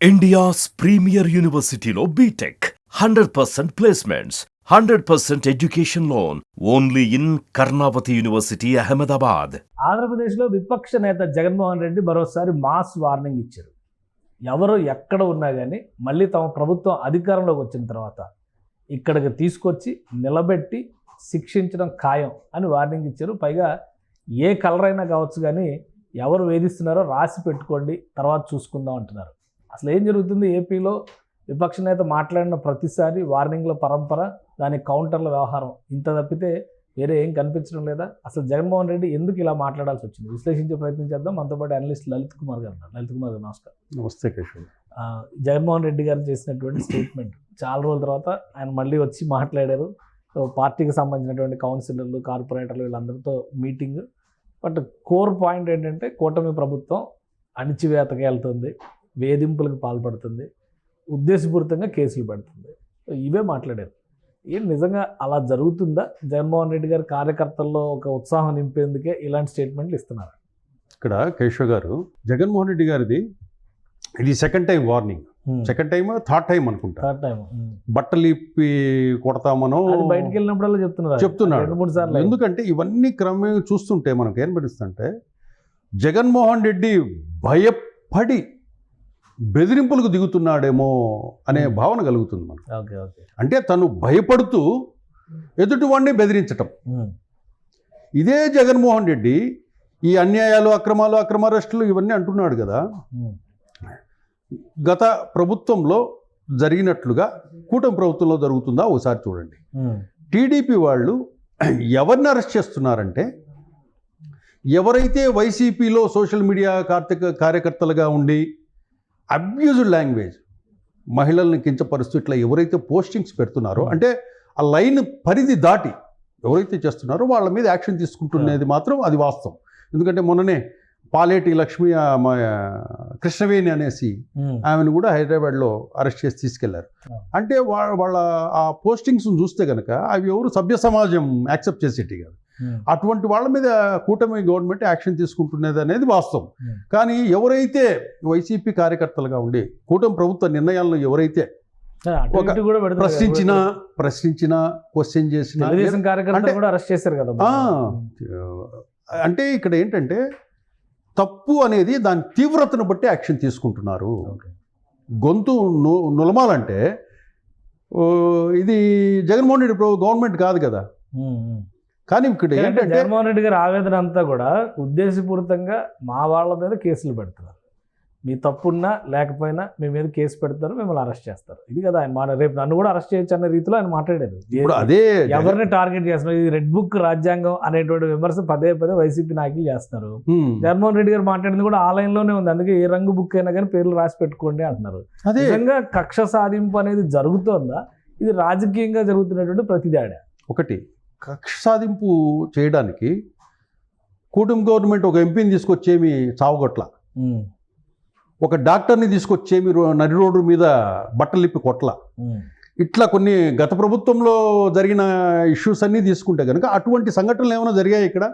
India's premier యూనివర్సిటీలో BTech hundred percent placements hundred percent education loan only in Karnavati university Ahmedabad ఆంధ్రప్రదేశ్లో విపక్ష నేత జగన్మోహన్ రెడ్డి మరోసారి మాస్ వార్నింగ్ ఇచ్చారు. ఎవరు ఎక్కడ ఉన్నా కానీ మళ్ళీ తమ ప్రభుత్వం అధికారంలోకి వచ్చిన తర్వాత ఇక్కడికి తీసుకొచ్చి నిలబెట్టి శిక్షించడం ఖాయం అని వార్నింగ్ ఇచ్చారు. పైగా ఏ కలర్ అయినా కావచ్చు కానీ ఎవరు వేధిస్తున్నారో రాసి పెట్టుకోండి తర్వాత చూసుకుందాం అంటున్నారు. అసలు ఏం జరుగుతుంది? ఏపీలో విపక్ష నేత మాట్లాడిన ప్రతిసారి వార్నింగ్ల పరంపర దాని కౌంటర్ల వ్యవహారం ఇంత తప్పితే వేరే ఏం కనిపించడం లేదా? అసలు జగన్మోహన్ రెడ్డి ఎందుకు ఇలా మాట్లాడాల్సి వచ్చింది? విశ్లేషించే ప్రయత్నం చేద్దాం. మనతో పాటు అనలిస్ట్ లలిత్ కుమార్ గారు ఉన్నారు. లలిత్ కుమార్ గారు నమస్కారం. నమస్తే కేశవ్. ఆ, జగన్మోహన్ రెడ్డి గారు చేసినటువంటి స్టేట్మెంట్ చాలా రోజుల తర్వాత ఆయన మళ్ళీ వచ్చి మాట్లాడారు. సో పార్టీకి సంబంధించినటువంటి కౌన్సిలర్లు కార్పొరేటర్లు వీళ్ళందరితో మీటింగ్ బట్ కోర్ పాయింట్ ఏంటంటే కూటమి ప్రభుత్వం అణిచివేతకి వెళ్తుంది. వేధింపులకు పాల్పడుతుంది ఉద్దేశపూరితంగా కేసులు పెడుతుంది. ఇవే మాట్లాడారు. ఏం నిజంగా అలా జరుగుతుందా? జగన్మోహన్ రెడ్డి గారి కార్యకర్తల్లో ఒక ఉత్సాహం నింపేందుకే ఇలాంటి స్టేట్మెంట్లు ఇస్తున్నారు? ఇక్కడ కేశవ్ గారు జగన్మోహన్ రెడ్డి గారిది ఇది second time warning second time third time అనుకుంటా. థర్డ్ టైం బట్టలు ఇప్పి కొడతామనో బయటికి వెళ్ళినప్పుడల్లా చెప్తున్నారు? చెప్తున్నాడు. రెండు మూడు సార్లు. ఎందుకంటే ఇవన్నీ క్రమేణా చూస్తుంటే మనకు ఏం పడిస్తుంటే జగన్మోహన్ రెడ్డి భయపడి బెదిరింపులకు దిగుతున్నాడేమో అనే. భావన కలుగుతుంది మనకు. అంటే తను భయపడుతూ ఎదుటివాడిని బెదిరించటం. ఇదే జగన్మోహన్ రెడ్డి ఈ అన్యాయాలు అక్రమాలు అక్రమ అరెస్టులు ఇవన్నీ అంటున్నాడు కదా. గత ప్రభుత్వంలో జరిగినట్లుగా కూటమి ప్రభుత్వంలో జరుగుతుందా? ఒకసారి చూడండి. టీడీపీ వాళ్ళు ఎవరిని అరెస్ట్ చేస్తున్నారంటే ఎవరైతే వైసీపీలో సోషల్ మీడియా కార్తీక కార్యకర్తలుగా ఉండి అబ్యూజ్డ్ లాంగ్వేజ్. మహిళల్ని కించపరుస్తూ ఇట్లా ఎవరైతే పోస్టింగ్స్ పెడుతున్నారో అంటే ఆ లైన్ పరిధి దాటి ఎవరైతే చేస్తున్నారో వాళ్ళ మీద యాక్షన్ తీసుకుంటున్నది మాత్రం అది వాస్తవం. ఎందుకంటే మొన్ననే పాలేటి లక్ష్మి కృష్ణవేణి అనేసి ఆమెను కూడా హైదరాబాద్లో అరెస్ట్ చేసి తీసుకెళ్ళారు. అంటే వాళ్ళ వాళ్ళ ఆ పోస్టింగ్స్ చూస్తే కనుక అవి ఎవరు సభ్య సమాజం యాక్సెప్ట్ చేసేటి కాదు. అటువంటి వాళ్ళ మీద కూటమి గవర్నమెంట్ యాక్షన్ తీసుకుంటున్నది అనేది వాస్తవం Hmm. కానీ ఎవరైతే వైసీపీ కార్యకర్తలుగా ఉండి కూటమి ప్రభుత్వ నిర్ణయాలను ఎవరైతే ప్రశ్నించినా. ప్రశ్నించినా క్వశ్చన్ చేసినా అరెస్ట్ చేశారు కదా అంటే ఇక్కడ ఏంటంటే తప్పు అనేది దాని తీవ్రతను బట్టి యాక్షన్ తీసుకుంటున్నారు. గొంతు నులమాలంటే ఇది జగన్మోహన్ రెడ్డి ప్రభు- గవర్నమెంట్ కాదు కదా ఉమ్. కానీ ఇక్కడ ఏంటంటే జగన్మోహన్ రెడ్డి గారి ఆవేదన అంతా కూడా ఉద్దేశపూరితంగా మా వాళ్ళ మీద కేసులు పెడుతున్నారు మీ తప్పున్నా లేకపోయినా మీ మీద కేసు పెడతారు మిమ్మల్ని అరెస్ట్ చేస్తారు. ఇది కదా ఆయన మాట. రేపు నన్ను కూడా అరెస్ట్ చేయొచ్చు అన్న రీతిలో ఆయన మాట్లాడారు. అదే ఎవరిని టార్గెట్ చేస్తున్నారు? ఇది రెడ్ బుక్ రాజ్యాంగం అనేటువంటి విమర్శ పదే పదే వైసీపీ నాయకులు చేస్తున్నారు. జగన్మోహన్ రెడ్డి గారు మాట్లాడింది కూడా ఆ లైన్లోనే ఉంది. అందుకే ఏ రంగు బుక్ అయినా కానీ పేర్లు రాసి పెట్టుకోండి అంటున్నారు. నిజంగా కక్ష సాధింపు అనేది జరుగుతోందా? ఇది రాజకీయంగా జరుగుతున్నటువంటి ప్రతిదాడి. ఒకటి. కక్ష సాధింపు చేయడానికి కూటమి గవర్నమెంట్ ఒక ఎంపీని తీసుకొచ్చేమి చావగొట్ల. ఒక డాక్టర్ని తీసుకొచ్చేమి నడి రోడ్డు మీద బట్టలిప్పి కొట్ల. ఇట్లా కొన్ని గత ప్రభుత్వంలో జరిగిన ఇష్యూస్ అన్నీ తీసుకుంటే కనుక అటువంటి సంఘటనలు ఏమైనా జరిగాయి ఇక్కడ?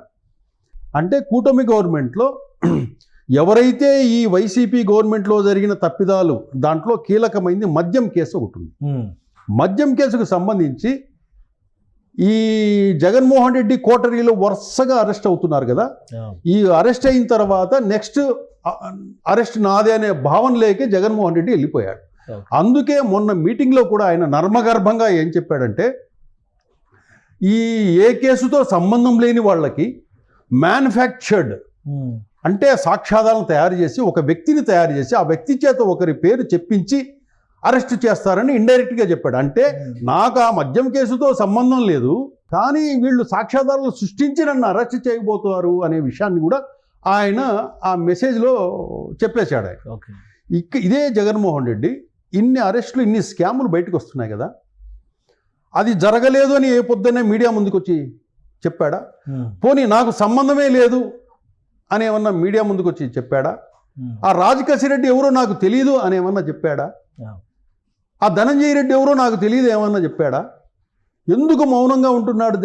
అంటే కూటమి గవర్నమెంట్లో ఎవరైతే ఈ వైసీపీ గవర్నమెంట్లో జరిగిన తప్పిదాలు దాంట్లో కీలకమైంది మద్యం కేసు ఒకటి ఉంది. మద్యం కేసుకు సంబంధించి ఈ జగన్మోహన్ రెడ్డి కోటరీలో వరుసగా అరెస్ట్ అవుతున్నారు కదా. ఈ అరెస్ట్ అయిన తర్వాత నెక్స్ట్ అరెస్ట్ నాదే అనే భావన లేకే జగన్మోహన్ రెడ్డి వెళ్ళిపోయాడు. అందుకే మొన్న మీటింగ్లో కూడా ఆయన నర్మగర్భంగా ఏం చెప్పాడంటే ఈ ఏ కేసుతో సంబంధం లేని వాళ్ళకి మ్యానుఫ్యాక్చర్డ్ అంటే సాక్ష్యాధారాలను తయారు చేసి ఒక వ్యక్తిని తయారు చేసి ఆ వ్యక్తి చేత ఒకరి పేరు చెప్పించి అరెస్ట్ చేస్తారని ఇండైరెక్ట్గా చెప్పాడు. అంటే నాకు ఆ మద్యం కేసుతో సంబంధం లేదు కానీ వీళ్ళు సాక్ష్యాధారాలు సృష్టించి నన్ను అరెస్ట్ చేయబోతున్నారు అనే విషయాన్ని కూడా ఆయన ఆ మెసేజ్లో చెప్పేశాడు ఆయన. ఓకే. ఇక ఇదే జగన్మోహన్ రెడ్డి ఇన్ని అరెస్టులు ఇన్ని స్కాములు బయటకు వస్తున్నాయి కదా అది జరగలేదు అని ఏ పొద్దున్నే మీడియా ముందుకు వచ్చి చెప్పాడా పోనీ నాకు సంబంధమే లేదు అని ఏమన్నా మీడియా ముందుకు వచ్చి చెప్పాడా ఆ రాజకేశి రెడ్డి ఎవరో నాకు తెలియదు అని ఏమన్నా చెప్పాడా. ఆ ధనంజయ రెడ్డి ఎవరో నాకు తెలియదు ఏమన్నా చెప్పాడా? ఎందుకు మౌనంగా ఉంటున్నాడు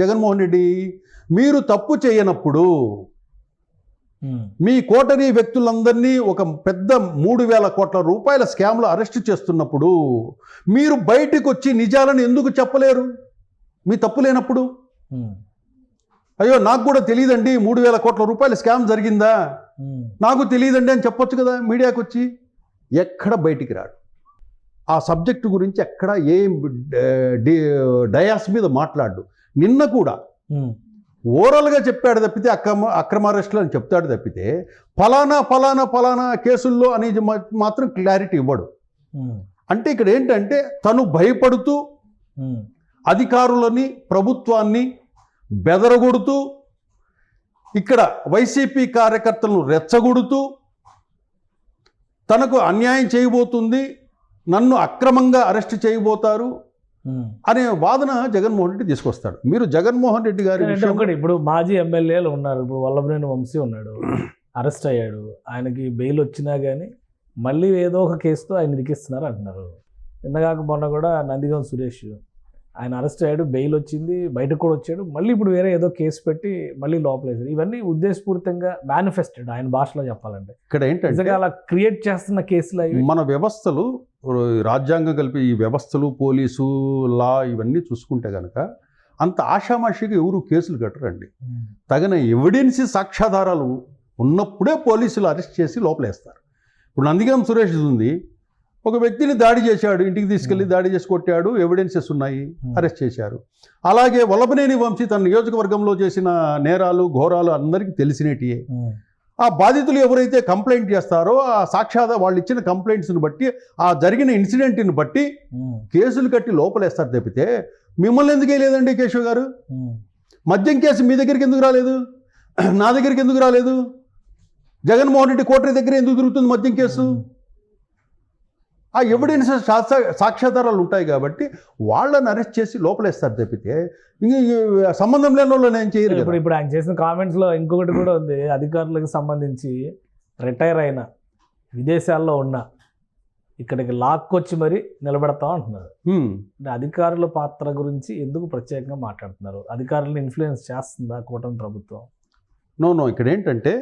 జగన్మోహన్ రెడ్డి? మీరు తప్పు చేయనప్పుడు మీ కోటరీ వ్యక్తులందరినీ ఒక పెద్ద మూడు వేల కోట్ల రూపాయల స్కామ్లో అరెస్ట్ చేస్తున్నప్పుడు మీరు బయటకు వచ్చి నిజాలను ఎందుకు చెప్పలేరు? మీ తప్పు లేనప్పుడు? అయ్యో నాకు కూడా తెలియదండి మూడు వేల కోట్ల రూపాయల స్కామ్ జరిగిందా? నాకు తెలియదండి అని చెప్పొచ్చు కదా మీడియాకి వచ్చి ఎక్కడ బయటికి రాడు. ఆ సబ్జెక్టు గురించి ఎక్కడ ఏం డయాస్ మీద మాట్లాడు. నిన్న కూడా ఉమ్, ఓరల్గా చెప్పాడు తప్పితే అక్రమ అక్రమ అరెస్టులు అని చెప్తాడు తప్పితే ఫలానా ఫలానా ఫలానా కేసుల్లో అనేది మాత్రం క్లారిటీ ఇవ్వడు. అంటే ఇక్కడ ఏంటంటే తను భయపడుతూ అధికారులని ప్రభుత్వాన్ని బెదరగొడుతూ ఇక్కడ వైసీపీ కార్యకర్తలను రెచ్చగొడుతూ తనకు అన్యాయం చేయబోతుంది. నన్ను అక్రమంగా అరెస్ట్ చేయబోతారు. అనే వాదన జగన్మోహన్ రెడ్డి తీసుకొస్తాడు. మీరు జగన్మోహన్ రెడ్డి గారి ఒకటి ఇప్పుడు మాజీ ఎమ్మెల్యేలు ఉన్నారు. ఇప్పుడు వల్లభనేని వంశీ ఉన్నాడు. అరెస్ట్ అయ్యాడు. ఆయనకి బెయిల్ వచ్చినా కానీ మళ్ళీ ఏదో ఒక కేసుతో ఆయన ఇరికిస్తున్నారు అంటున్నారు. నిన్నగాక మొన్న కూడా నందిగం సురేష్ ఆయన అరెస్ట్ అయ్యాడు బెయిల్ వచ్చింది బయటకు కూడా వచ్చాడు. మళ్ళీ ఇప్పుడు వేరే ఏదో కేసు పెట్టి మళ్ళీ లోపలేసారు ఇవన్నీ ఉద్దేశపూరితంగా మేనిఫెస్టెడ్ ఆయన భాషలో చెప్పాలంటే. ఇక్కడ ఏంటంటే అలా క్రియేట్ చేస్తున్న కేసులు మన వ్యవస్థలు రాజ్యాంగం కలిపి ఈ వ్యవస్థలు పోలీసు లా ఇవన్నీ చూసుకుంటే కనుక అంత ఆషామాషిగా ఎవరు కేసులు కట్టరండి. తగిన ఎవిడెన్స్ సాక్ష్యాధారాలు ఉన్నప్పుడే పోలీసులు అరెస్ట్ చేసి లోపలేస్తారు. ఇప్పుడు నందిగాం సురేష్ ఉంది. ఒక వ్యక్తిని దాడి చేశాడు ఇంటికి తీసుకెళ్ళి దాడి చేసి కొట్టాడు ఎవిడెన్సెస్ ఉన్నాయి అరెస్ట్ చేశారు. అలాగే వల్లభనేని వంశీ తన నియోజకవర్గంలో చేసిన నేరాలు ఘోరాలు అందరికీ తెలిసినటియే. ఆ బాధితులు ఎవరైతే కంప్లైంట్ చేస్తారో ఆ సాక్ష్యాధ వాళ్ళు ఇచ్చిన కంప్లైంట్స్ని బట్టి ఆ జరిగిన ఇన్సిడెంట్ని బట్టి కేసులు కట్టి లోపలేస్తారు తప్పితే మిమ్మల్ని ఎందుకు వేయలేదండి కేశవ్ గారు? మద్యం కేసు మీ దగ్గరికి ఎందుకు రాలేదు? నా దగ్గరికి ఎందుకు రాలేదు? జగన్మోహన్ రెడ్డి కోటరీ దగ్గర ఎందుకు తిరుగుతుంది మద్యం కేసు? ఆ ఎవిడెన్స్ సాక్ష్యాధారాలు ఉంటాయి కాబట్టి వాళ్ళని అరెస్ట్ చేసి లోపలేస్తారు తప్పితే సంబంధం లేని వాళ్ళని ఏం చేయరు ఇప్పుడు. ఇప్పుడు ఆయన చేసిన కామెంట్స్లో ఇంకొకటి కూడా ఉంది. అధికారులకు సంబంధించి రిటైర్ అయిన విదేశాల్లో ఉన్న ఇక్కడికి లాక్కొచ్చి మరి నిలబెడతాం అంటున్నారు అధికారుల పాత్ర గురించి ఎందుకు ప్రత్యేకంగా మాట్లాడుతున్నారు? అధికారులను ఇన్ఫ్లుయెన్స్ చేస్తుందా కూటమి ప్రభుత్వం? నో నో ఇక్కడ ఏంటంటే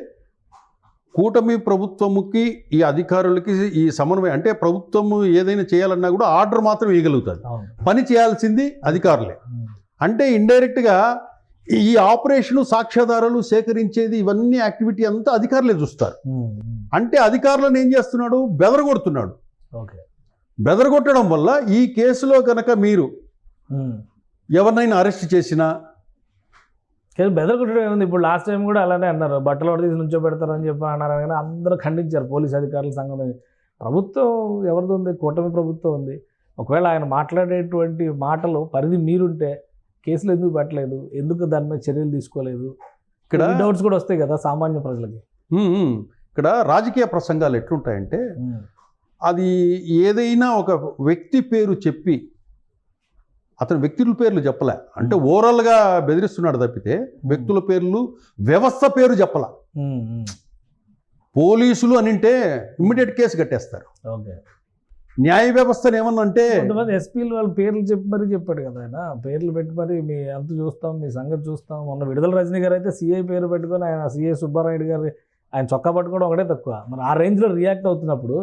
కూటమి ప్రభుత్వముకి ఈ అధికారులకి ఈ సమన్వయం అంటే ప్రభుత్వము ఏదైనా చేయాలన్నా కూడా ఆర్డర్ మాత్రం ఇవ్వగలుగుతుంది పని చేయాల్సింది అధికారులే. అంటే ఇండైరెక్ట్గా ఈ ఆపరేషను సాక్ష్యాధారాలు సేకరించేది ఇవన్నీ యాక్టివిటీ అంతా అధికారులే చూస్తారు. అంటే అధికారులను ఏం చేస్తున్నాడు? బెదరగొడుతున్నాడు. బెదరగొట్టడం వల్ల ఈ కేసులో కనుక మీరు. ఎవరినైనా అరెస్ట్ చేసినా కానీ బెదరగొట్టడం ఏముంది? ఇప్పుడు లాస్ట్ టైం కూడా అలానే అన్నారు. బట్టలు తీసి నుంచో పెడతారని చెప్పి అన్నారు కానీ అందరూ ఖండించారు. పోలీస్ అధికారుల సంఘం ప్రభుత్వం ఎవరిది ఉంది? కూటమి ప్రభుత్వం ఉంది. ఒకవేళ ఆయన మాట్లాడేటువంటి మాటలు పరిధి మీరుంటే కేసులు ఎందుకు పెట్టలేదు? ఎందుకు దాని మీద చర్యలు తీసుకోలేదు? ఇక్కడ డౌట్స్ కూడా వస్తాయి కదా సామాన్య ప్రజలకి. ఇక్కడ రాజకీయ ప్రసంగాలు ఎట్లుంటాయంటే అది ఏదైనా ఒక వ్యక్తి పేరు చెప్పి అతను వ్యక్తుల పేర్లు చెప్పలే. అంటే ఓవరాల్గా బెదిరిస్తున్నాడు తప్పితే వ్యక్తుల పేర్లు వ్యవస్థ పేరు చెప్పల. పోలీసులు అని అంటే ఇమ్మీడియట్ కేసు కట్టేస్తారు. ఓకే. న్యాయ వ్యవస్థను ఏమన్నా అంటే కొంతమంది ఎస్పీలు వాళ్ళ పేర్లు చెప్పి మరీ చెప్పాడు కదా ఆయన. పేర్లు పెట్టి మరి మీ అంత చూస్తాం మీ సంగతి చూస్తాం. మొన్న విడుదల రజనీ గారు అయితే సిఐ పేరు పెట్టుకొని ఆయన సిఐ సుబ్బారాయుడు గారు ఆయన చొక్కా పట్టుకోవడం ఒకటే తక్కువ. మరి ఆ రేంజ్లో రియాక్ట్ అవుతున్నప్పుడు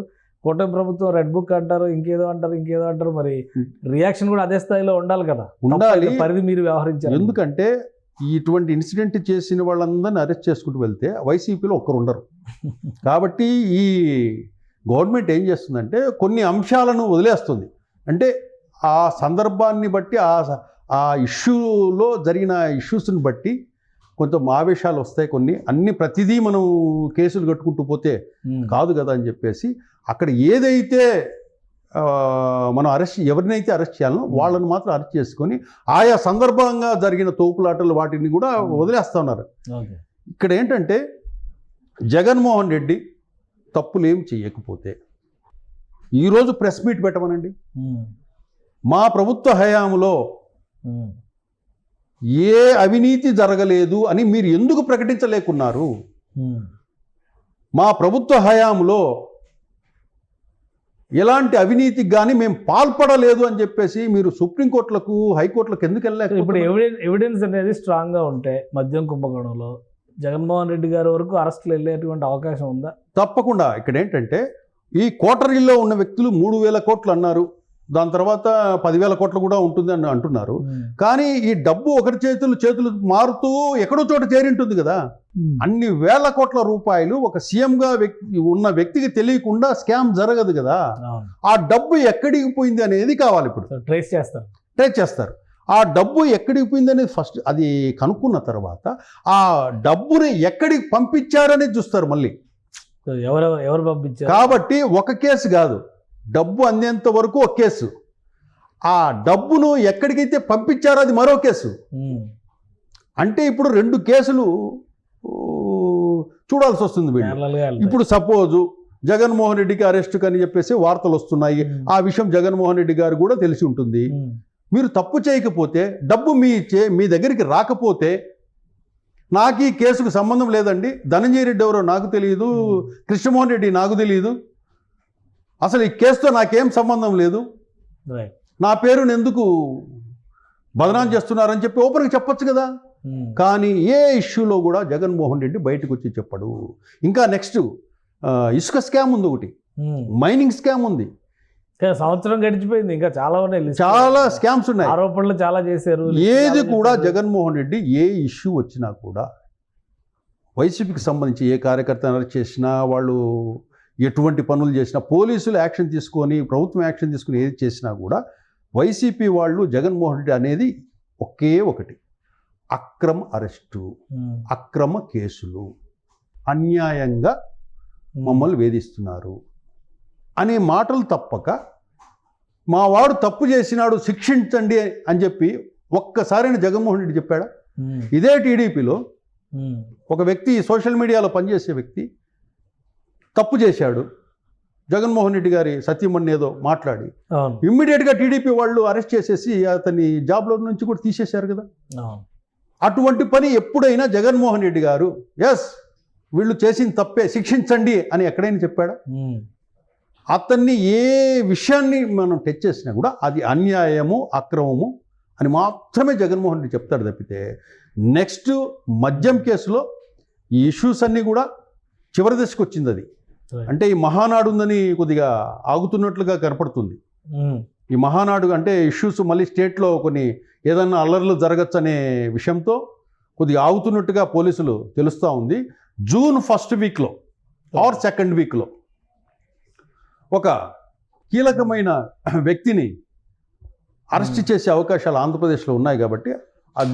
కూటమి ప్రభుత్వం రెడ్ బుక్ అంటారు ఇంకేదో అంటారు ఇంకేదో అంటారు మరి రియాక్షన్ కూడా అదే స్థాయిలో ఉండాలి కదా. ఉండాలి. పరిధి మీరు వ్యవహరించారు ఎందుకంటే ఇటువంటి ఇన్సిడెంట్ చేసిన వాళ్ళందరినీ అరెస్ట్ చేసుకుంటూ వెళ్తే వైసీపీలో ఒక్కరు ఉండరు. కాబట్టి ఈ గవర్నమెంట్ ఏం చేస్తుందంటే కొన్ని అంశాలను వదిలేస్తుంది. అంటే ఆ సందర్భాన్ని బట్టి ఆ ఆ ఇష్యూలో జరిగిన ఇష్యూస్ని బట్టి కొంచెం ఆవేశాలు వస్తాయి కొన్ని. అన్ని ప్రతిదీ మనం కేసులు కట్టుకుంటూ పోతే కాదు కదా అని చెప్పేసి అక్కడ ఏదైతే మనం అరెస్ట్ ఎవరినైతే అరెస్ట్ చేయాలనో వాళ్ళని మాత్రం అరెస్ట్ చేసుకొని ఆయా సందర్భంగా జరిగిన తోపులాటలు వాటిని కూడా వదిలేస్తా ఉన్నారు. ఇక్కడ ఏంటంటే జగన్మోహన్ రెడ్డి తప్పులేం చేయకపోతే. ఈరోజు ప్రెస్ మీట్ పెట్టమనండి. మా ప్రభుత్వ హయాంలో ఏ అవినీతి జరగలేదు అని మీరు ఎందుకు ప్రకటించలేకున్నారు? మా ప్రభుత్వ హయాంలో ఎలాంటి అవినీతికి కానీ మేము పాల్పడలేదు అని చెప్పేసి మీరు సుప్రీంకోర్టులకు హైకోర్టులకు ఎందుకు ఇప్పుడు వెళ్ళలేకపోతే ఎవిడెన్స్ ఎవిడెన్స్ అనేది స్ట్రాంగ్గా ఉంటే మద్యం కుంభకోణంలో జగన్మోహన్ రెడ్డి గారి వరకు అరెస్టులు వెళ్ళేటువంటి అవకాశం ఉందా? తప్పకుండా. ఇక్కడ ఏంటంటే ఈ కోటరీలో ఉన్న వ్యక్తులు మూడు వేల కోట్లు అన్నారు. దాని తర్వాత పదివేల కోట్లు కూడా ఉంటుంది అని అంటున్నారు. కానీ ఈ డబ్బు ఒకరి చేతులు చేతులు మారుతూ ఎక్కడో చోట చేరింటుంది కదా. అన్ని వేల కోట్ల రూపాయలు ఒక సీఎంగా వ్యక్తి ఉన్న వ్యక్తికి తెలియకుండా స్కామ్ జరగదు కదా. ఆ డబ్బు ఎక్కడికి పోయింది అనేది కావాలి ఇప్పుడు. ట్రేస్ చేస్తారు. ట్రేస్ చేస్తారు. ఆ డబ్బు ఎక్కడికి పోయింది అనేది ఫస్ట్ అది కనుక్కున్న తర్వాత ఆ డబ్బుని ఎక్కడికి పంపించారనేది చూస్తారు మళ్ళీ. ఎవరు ఎవరు పంపించారు? కాబట్టి ఒక కేసు కాదు. డబ్బు అందేంత వరకు ఒక కేసు. ఆ డబ్బును ఎక్కడికైతే పంపించారో అది మరో కేసు. అంటే ఇప్పుడు రెండు కేసులు చూడాల్సి వస్తుంది వీళ్ళు. ఇప్పుడు సపోజు జగన్మోహన్ రెడ్డికి అరెస్ట్ అని చెప్పేసి వార్తలు వస్తున్నాయి. ఆ విషయం జగన్మోహన్ రెడ్డి గారు కూడా తెలిసి ఉంటుంది. మీరు తప్పు చేయకపోతే డబ్బు మీ చే మీ దగ్గరికి రాకపోతే నాకు ఈ కేసుకు సంబంధం లేదండి. ధనంజయ రెడ్డి ఎవరో నాకు తెలియదు. కృష్ణమోహన్ రెడ్డి నాకు తెలియదు. అసలు ఈ కేసుతో నాకేం సంబంధం లేదు నా పేరుని ఎందుకు బదనాం చేస్తున్నారని చెప్పి ఓపెన్గా చెప్పొచ్చు కదా ఉమ్. కానీ ఏ ఇష్యూలో కూడా జగన్మోహన్ రెడ్డి బయటకు వచ్చి చెప్పడు ఇంకా నెక్స్ట్ ఇసుక స్కామ్ ఉంది ఒకటి ఉమ్. మైనింగ్ స్కామ్ ఉంది సంవత్సరం గడిచిపోయింది ఇంకా చాలా ఉన్నాయి. చాలా స్కామ్స్ ఉన్నాయి ఆరోపణలు చాలా చేశారు ఏది కూడా. జగన్మోహన్ రెడ్డి ఏ ఇష్యూ వచ్చినా కూడా వైసీపీకి సంబంధించి ఏ కార్యకర్త చేసినా వాళ్ళు ఎటువంటి పనులు చేసినా పోలీసులు యాక్షన్ తీసుకొని ప్రభుత్వం యాక్షన్ తీసుకొని ఏది చేసినా కూడా వైసీపీ వాళ్ళు జగన్మోహన్ రెడ్డి అనేది ఒకే ఒకటి అక్రమ అరెస్టు. అక్రమ కేసులు అన్యాయంగా. మమ్మల్ని వేధిస్తున్నారు అనే మాటలు తప్పక మా వాడు తప్పు చేసినాడు శిక్షించండి అని చెప్పి ఒక్కసారైనా జగన్మోహన్ రెడ్డి చెప్పాడా. ఇదే టీడీపీలో. ఒక వ్యక్తి సోషల్ మీడియాలో పనిచేసే వ్యక్తి తప్పు చేశాడు. జగన్మోహన్ రెడ్డి గారి సత్యమణి ఏదో మాట్లాడి. ఇమ్మీడియట్గా టీడీపీ వాళ్ళు అరెస్ట్ చేసేసి అతని జాబ్లో నుంచి కూడా తీసేశారు కదా. అటువంటి పని ఎప్పుడైనా జగన్మోహన్ రెడ్డి గారు ఎస్ వీళ్ళు చేసిన తప్పే శిక్షించండి అని ఎక్కడైనా చెప్పాడా. అతన్ని ఏ విషయాన్ని మనం టచ్ చేసినా కూడా అది అన్యాయము అక్రమము అని మాత్రమే జగన్మోహన్ రెడ్డి చెప్తాడు తప్పితే నెక్స్ట్ మద్యం కేసులో ఈ ఇష్యూస్ అన్నీ కూడా చివరి దశకు వచ్చింది అది. అంటే ఈ మహానాడు ఉందని కొద్దిగా ఆగుతున్నట్లుగా కనపడుతుంది. ఈ మహానాడు అంటే ఇష్యూస్ మళ్ళీ స్టేట్లో కొన్ని ఏదన్నా అల్లర్లు జరగచ్చు అనే విషయంతో కొద్దిగా ఆగుతున్నట్టుగా పోలీసులు తెలుస్తూ ఉంది. జూన్ ఫస్ట్ వీక్లో ఆర్ సెకండ్ వీక్లో ఒక కీలకమైన వ్యక్తిని అరెస్ట్ చేసే అవకాశాలు ఆంధ్రప్రదేశ్లో ఉన్నాయి కాబట్టి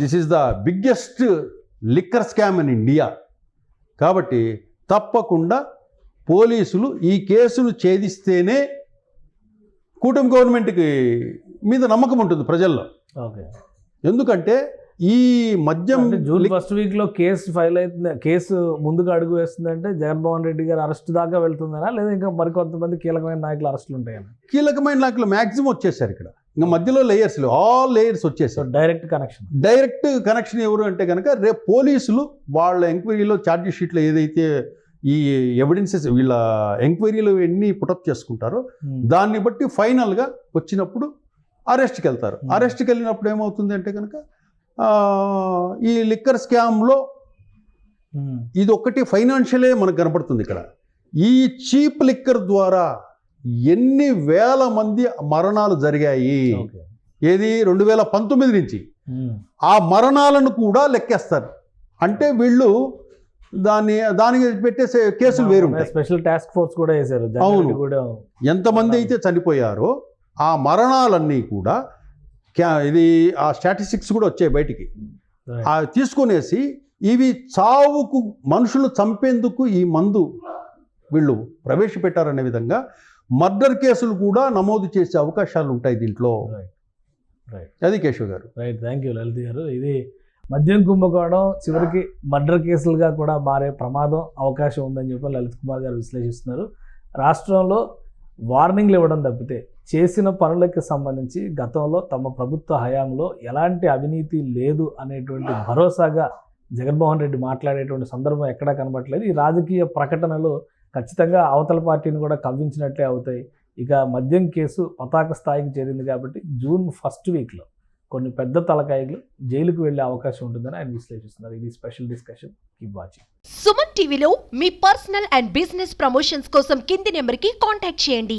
this is the biggest liquor scam in India. కాబట్టి తప్పకుండా పోలీసులు ఈ కేసును ఛేదిస్తేనే కూటమి గవర్నమెంట్కి మీద నమ్మకం ఉంటుంది ప్రజల్లో. ఓకే. ఎందుకంటే ఈ మద్యం జూన్ ఫస్ట్ వీక్లో కేసు ఫైల్ అవుతుంది కేసు ముందుకు అడుగు వేస్తుందంటే జగన్మోహన్ రెడ్డి గారు అరెస్ట్ దాకా వెళ్తుందనా? లేదా ఇంకా మరికొంతమంది కీలకమైన నాయకులు అరెస్టులు ఉంటాయని? కీలకమైన నాయకులు మ్యాక్సిమం వచ్చేసారు ఇక్కడ. ఇంకా మధ్యలో లేయర్స్ ఆల్ లేయర్స్ వచ్చేసారు డైరెక్ట్ కనెక్షన్ డైరెక్ట్ కనెక్షన్ ఎవరు అంటే కనుక రేపు పోలీసులు వాళ్ళ ఎంక్వైరీలో ఛార్జ్ షీట్లో ఏదైతే ఈ ఎవిడెన్సెస్ వీళ్ళ ఎంక్వైరీలో ఎన్ని పుటప్ చేసుకుంటారో దాన్ని బట్టి ఫైనల్గా వచ్చినప్పుడు అరెస్ట్కి వెళ్తారు Hmm. అరెస్ట్కి వెళ్ళినప్పుడు ఏమవుతుంది అంటే కనుక ఈ లిక్కర్ స్కామ్లో ఇది ఒక్కటి ఫైనాన్షియలే మనకు కనపడుతుంది ఇక్కడ. ఈ చీప్ లిక్కర్ ద్వారా ఎన్ని వేల మంది మరణాలు జరిగాయి? ఏది? రెండు వేల పంతొమ్మిది నుంచి. ఆ మరణాలను కూడా లెక్కేస్తారు. అంటే వీళ్ళు దాన్ని దానికి పెట్టేసే కేసులు వేరుంటాయి. స్పెషల్ టాస్క్ ఫోర్స్ కూడా వేశారు. అవును. కూడా ఎంతమంది అయితే చనిపోయారో ఆ మరణాలన్నీ కూడా ఇది ఆ స్టాటిస్టిక్స్ కూడా వచ్చాయి బయటికి. తీసుకునేసి ఇవి చావుకు మనుషులు చంపేందుకు ఈ మందు వీళ్ళు ప్రవేశపెట్టారనే విధంగా మర్డర్ కేసులు కూడా నమోదు చేసే అవకాశాలు ఉంటాయి దీంట్లో. అది కేశవ్ గారు. రైట్ థ్యాంక్ యూ లలిత్ గారు. ఇది మద్యం కుంభకోణం చివరికి మర్డర్ కేసులుగా కూడా మారే ప్రమాదం అవకాశం ఉందని చెప్పి లలిత్ కుమార్ గారు విశ్లేషిస్తున్నారు. రాష్ట్రంలో వార్నింగ్లు ఇవ్వడం తప్పితే చేసిన పనులకు సంబంధించి గతంలో తమ ప్రభుత్వ హయాంలో ఎలాంటి అవినీతి లేదు అనేటువంటి భరోసాగా జగన్మోహన్ రెడ్డి మాట్లాడేటువంటి సందర్భం ఎక్కడా కనబడట్లేదు ఈ రాజకీయ ప్రకటనలు ఖచ్చితంగా అవతల పార్టీని కూడా కవ్వించినట్లే అవుతాయి. ఇక మద్యం కేసు పతాక స్థాయికి చేరింది కాబట్టి జూన్ ఫస్ట్ వీక్లో కొన్ని పెద్ద తలకాయలు జైలుకు వెళ్ళే అవకాశం ఉంటుందని ఆయన విశ్లేషిస్తున్నారు. ఇది special discussion keep watching Suman టీవీలో మీ పర్సనల్ అండ్ బిజినెస్ ప్రమోషన్స్ కోసం కింది నెంబర్కి కాంటాక్ట్ చేయండి.